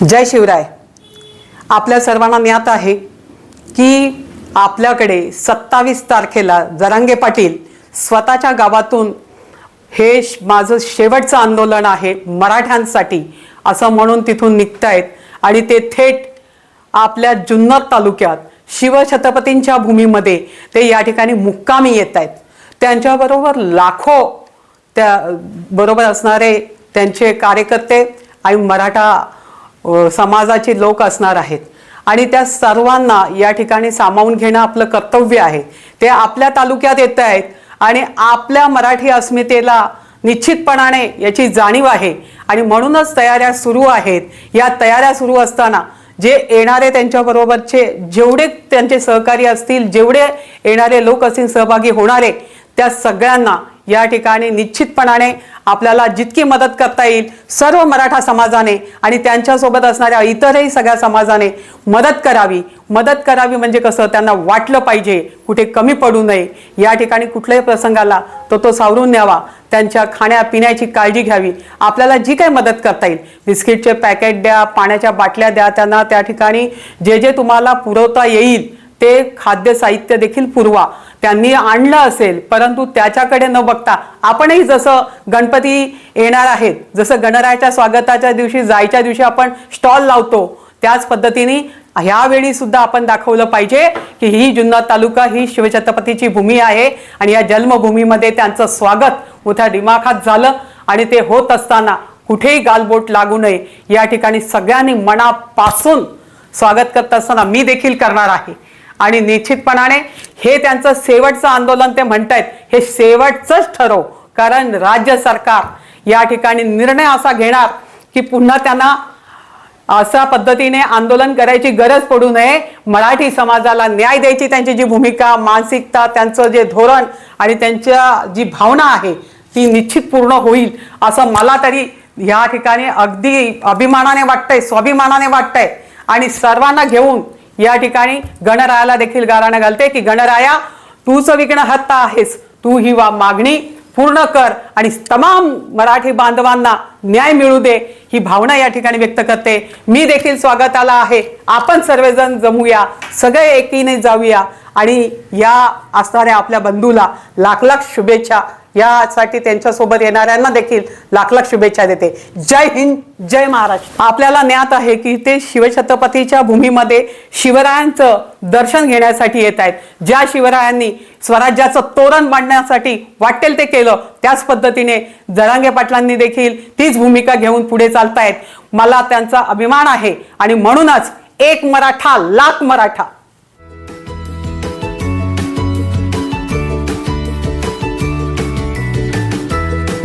जय शिवराय. आपल्या सर्वांना ज्ञात आहे की आपल्याकडे सत्तावीस तारखेला जरांगे पाटील स्वतःच्या गावातून हे माझं शेवटचं आंदोलन आहे मराठ्यांसाठी असं म्हणून तिथून निघतायत आणि ते थेट आपल्या जुन्नर तालुक्यात शिवछत्रपतींच्या भूमीमध्ये ते या ठिकाणी मुक्कामी येत आहेत त्यांच्याबरोबर लाखो त्या बरोबर असणारे त्यांचे कार्यकर्ते आणि मराठा समाजाचे लोक असणार आहेत. आणि त्या सर्वांना या ठिकाणी सामावून घेणं आपलं कर्तव्य आहे. ते आपल्या तालुक्यात येत आहेत आणि आपल्या मराठी अस्मितेला निश्चितपणाने याची जाणीव आहे. आणि म्हणूनच तयाऱ्या सुरू आहेत. या तयाऱ्या सुरू असताना जे येणारे त्यांच्याबरोबरचे जेवढे त्यांचे सहकारी असतील जेवढे येणारे लोक असतील सहभागी होणारे त्या सगळ्यांना या ठिकाणी निश्चितपणाने आपल्याला जितकी मदत करता येईल सर्व मराठा समाजाने आणि त्यांच्यासोबत असणाऱ्या इतरही सगळ्या समाजाने मदत करावी. मदत करावी म्हणजे कसं? त्यांना वाटलं पाहिजे. कुठे कमी पडू नये. या ठिकाणी कुठल्याही प्रसंगाला तो तो सावरून न्यावा. त्यांच्या खाण्यापिण्याची काळजी घ्यावी. आपल्याला जी काही मदत करता येईल. बिस्किटचे पॅकेट द्या पाण्याच्या बाटल्या द्या त्यांना त्या ठिकाणी जे जे तुम्हाला पुरवता येईल ते खाद्य साहित्य देखील पुरवा. त्यांनी आणलं असेल परंतु त्याच्याकडे न बघता आपणही जसं गणपती येणार आहेत जसं गणरायाच्या स्वागताच्या दिवशी जायच्या दिवशी आपण स्टॉल लावतो त्याच पद्धतीने ह्यावेळी सुद्धा आपण दाखवलं पाहिजे की ही जुन्नर तालुका ही शिवछत्रपतीची भूमी आहे आणि या जन्मभूमीमध्ये त्यांचं स्वागत मोठ्या दिमाखात झालं आणि ते होत असताना कुठेही गालबोट लागू नये. या ठिकाणी सगळ्यांनी मनापासून स्वागत करत असताना मी देखील करणार आहे. आणि निश्चितपणाने हे त्यांचं शेवटचं आंदोलन ते म्हणतायत हे शेवटचंच ठरव. कारण राज्य सरकार या ठिकाणी निर्णय असा घेणार की पुन्हा त्यांना अशा पद्धतीने आंदोलन करायची गरज पडू नये. मराठी समाजाला न्याय द्यायची त्यांची जी भूमिका मानसिकता त्यांचं जे धोरण आणि त्यांच्या जी भावना आहे ती निश्चित पूर्ण होईल असं मला तरी या ठिकाणी अगदी अभिमानाने वाटतंय स्वाभिमानाने वाटतंय. आणि सर्वांना घेऊन या ठिकाणी गणरायाला देखील गाराणं घालते की गणराया तूच विघ्न हत्ता आहेस. तू ही वा मागणी पूर्ण कर आणि तमाम मराठी बांधवांना न्याय मिळू दे. ही भावना या ठिकाणी व्यक्त करते. मी देखील स्वागताला आहे. आपण सर्वजण जमूया. सगळे एकीने जाऊया. आणि या असणाऱ्या आपल्या बंधूला लाख लाख शुभेच्छा. यासाठी त्यांच्यासोबत येणाऱ्यांना देखील लाख लाख शुभेच्छा देते. जय हिंद जय महाराष्ट्र. आपल्याला ज्ञात आहे की ते शिवछत्रपतीच्या भूमीमध्ये शिवरायांचं दर्शन घेण्यासाठी येत आहेत. ज्या शिवरायांनी स्वराज्याचं तोरण बांधण्यासाठी वाटेल ते केलं त्याच पद्धतीने जरांगे पाटलांनी देखील तीच भूमिका घेऊन पुढे चालतायत. मला त्यांचा अभिमान आहे आणि म्हणूनच एक मराठा लाख मराठा